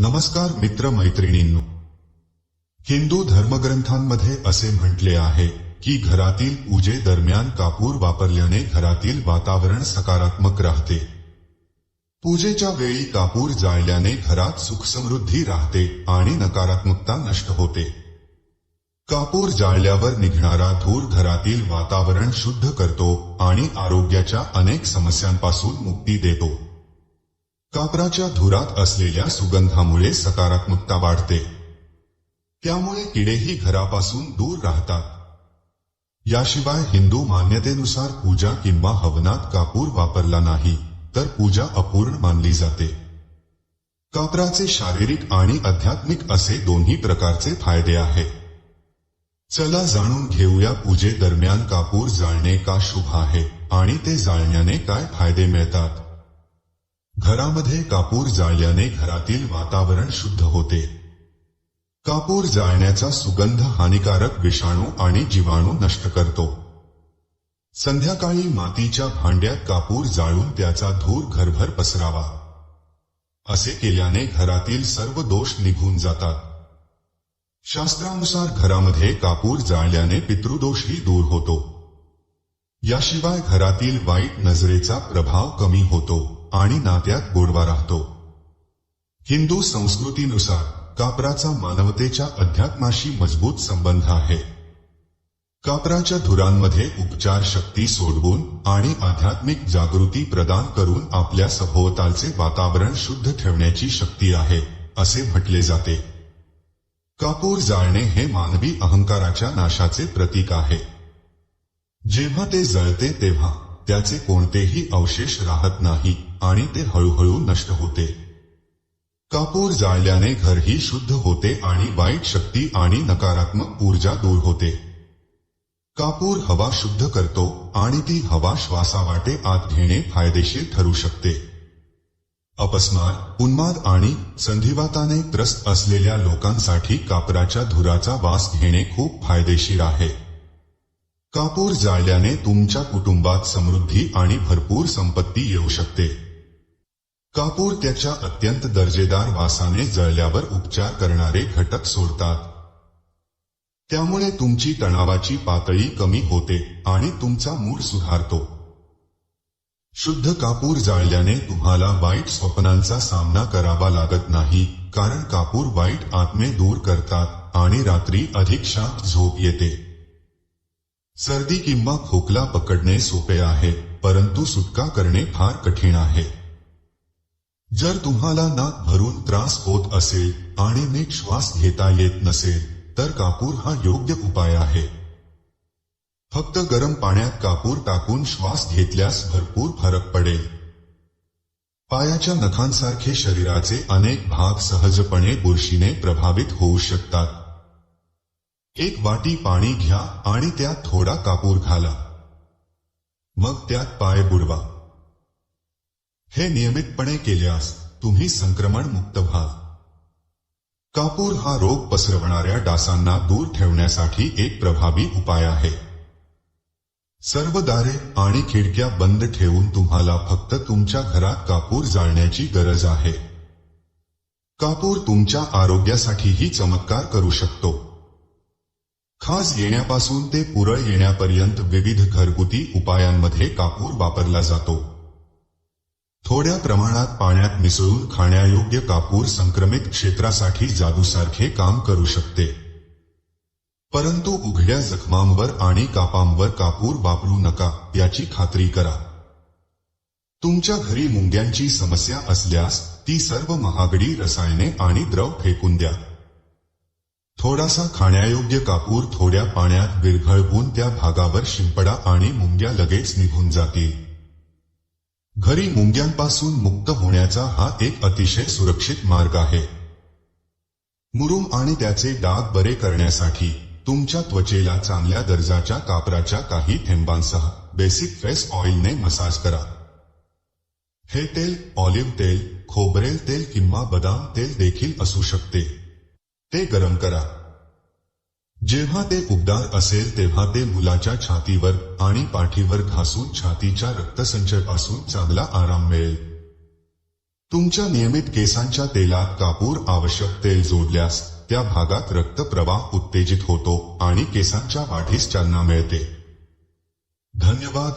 नमस्कार मित्र मैत्रिणींनो. हिंदू धर्मग्रंथांमध्ये असे म्हटले आहे की घरातील पूजे दरम्यान कापूर वापरल्याने घरातील वातावरण सकारात्मक राहते. पूजेच्या वेळी कापूर जाळल्याने घरात सुख समृद्धी राहते आणि नकारात्मकता नष्ट होते. कापूर जाळल्यावर निघणारा धूर घरातील वातावरण शुद्ध करतो आणि आरोग्याच्या अनेक समस्यांपासून मुक्ती देतो. कापराच्या धुरात असलेल्या सुगंधामुळे सकारात्मकता वाढते. त्यामुळे किडेही घरापासून दूर राहतात. याशिवाय हिंदू मान्यतेनुसार पूजा किंवा हवनात कापूर वापरला नाही तर पूजा अपूर्ण मानली जाते. कापराचे शारीरिक आणि आध्यात्मिक असे दोन्ही प्रकारचे फायदे आहेत चला जाणून घेऊया पूजे दरम्यान कापूर जाळणे का शुभ आहे आणि ते जाळण्याने काय फायदे मिळतात. घरामध्ये कापूर जाळल्याने घरातील वातावरण शुद्ध होते. कापूर जाळण्याचा सुगंध हानिकारक विषाणू आणि जीवाणू नष्ट करतो. संध्याकाळी मातीच्या भांड्यात कापूर जाळून त्याचा धूर घरभर पसरावा. असे केल्याने घरातील सर्व दोष निघून जातात. शास्त्रानुसार घरामध्ये कापूर जाळल्याने पितृदोषही दूर होतो. याशिवाय घरातील वाईट नजरेचा प्रभाव कमी होतो. आणि नात्यात गोडवा राहतो. हिंदू संस्कृतीनुसार कापराचा मानवतेच्या अध्यात्माशी मजबूत संबंध आहे. कापराच्या धुरांमध्ये उपचार शक्ती सोडवून आणि आध्यात्मिक जागृती प्रदान करून आपल्या सभोवतालचे वातावरण शुद्ध ठेवण्याची शक्ती आहे असे म्हटले जाते. कापूर जाळणे हे मानवी अहंकाराच्या नाशाचे प्रतीक आहे. जेव्हा ते जळते तेव्हा त्याचे कोणतेही अवशेष राहत नाही. आणि ते हळूहळू नष्ट होते. कापूर जाळल्याने घरही शुद्ध होते आणि वाईट शक्ती आणि नकारात्मक ऊर्जा दूर होते. कापूर हवा शुद्ध करतो आणि ती हवा श्वासावाटे आत घेणे फायदेशीर ठरू शकते. अपस्मार उन्माद आणि संधिवाताने त्रस्त असलेल्या लोकांसाठी कापराच्या धुराचा वास घेणे खूप फायदेशीर आहे. कापूर जाळल्याने तुमच्या कुटुंबात समृद्धी आणि भरपूर संपत्ती येऊ शकते. कापूर त्याच्या अत्यंत दर्जेदार वासाने जळल्यावर उपचार करणारे घटक सोडतात. त्यामुळे तुमची तणावाची पातळी कमी होते आणि तुमचा मूड सुधारतो. शुद्ध कापूर जाळल्याने तुम्हाला वाईट स्वप्नांचा सामना करावा लागत नाही कारण कापूर वाईट आत्मे दूर करतात आणि रात्री अधिक शांत झोप येते. सर्दी किंवा खोकला पकडणे सोपे आहे परंतु सुटका करणे फार कठीण आहे. जर तुम्हाला नाक भरून त्रास होत असेल आणि नीट श्वास घेता येत नसेल तर कापूर हा योग्य उपाय आहे. फक्त गरम पाण्यात कापूर टाकून श्वास घेतल्यास भरपूर फरक पडेल. पायाच्या नखांसारखे शरीराचे अनेक भाग सहजपणे बुरशीने प्रभावित होऊ शकतात. एक वाटी पाणी घ्या आणि त्यात थोडा कापूर घाला. मग त्यात पाय बुडवा. हे नियमितपणे केल्यास तुम्ही संक्रमण मुक्त व्हाल. कापूर हा रोग पसरवणाऱ्या डासांना दूर ठेवण्यासाठी एक प्रभावी उपाय आहे. सर्व दारे आणि खिडक्या बंद ठेवून तुम्हाला फक्त तुमच्या घरात कापूर जाळण्याची गरज आहे. कापूर तुमच्या आरोग्यासाठीही चमत्कार करू शकतो. खास येण्यापासून ते पुरळ येण्यापर्यंत विविध घरगुती उपायांमध्ये कापूर वापरला जातो. थोड्या प्रमाणात पाण्यात मिसळून खाण्यायोग्य कापूर संक्रमित क्षेत्रासाठी जादूसारखे काम करू शकते. परंतु उघड्या जखमांवर आणि कापांवर कापूर वापरू नका याची खात्री करा. तुमच्या घरी मुंग्यांची समस्या असल्यास ती सर्व महागडी रसायने आणि द्रव फेकून द्या. थोडासा खाण्यायोग्य कापूर थोड्या पाण्यात विरघळवून त्या भागावर शिंपडा आणि मुंग्या लगेच निघून जातील. घरी मुंग्यांपासून मुक्त होण्याचा हा एक अतिशय सुरक्षित मार्ग आहे. मुरुम आणि त्याचे डाग बरे करण्यासाठी तुमच्या त्वचेला चांगल्या दर्जाच्या कापराच्या काही थेंबांसह बेसिक फेस ऑइलने मसाज करा. हे तेल ऑलिव्ह तेल खोबरेल तेल किंवा बदाम तेल देखील असू शकते. ते गरम करा. जेव्हा ते उबदार असेल तेव्हा ते मुलाच्या छातीवर आणि पाठीवर घासून छातीच्या रक्तसंचयपासून चांगला आराम मिळेल. तुमच्या नियमित केसांच्या तेलात कापूर आवश्यक तेल जोडल्यास त्या भागात रक्तप्रवाह उत्तेजित होतो आणि केसांच्या वाढीस चालना मिळते. धन्यवाद.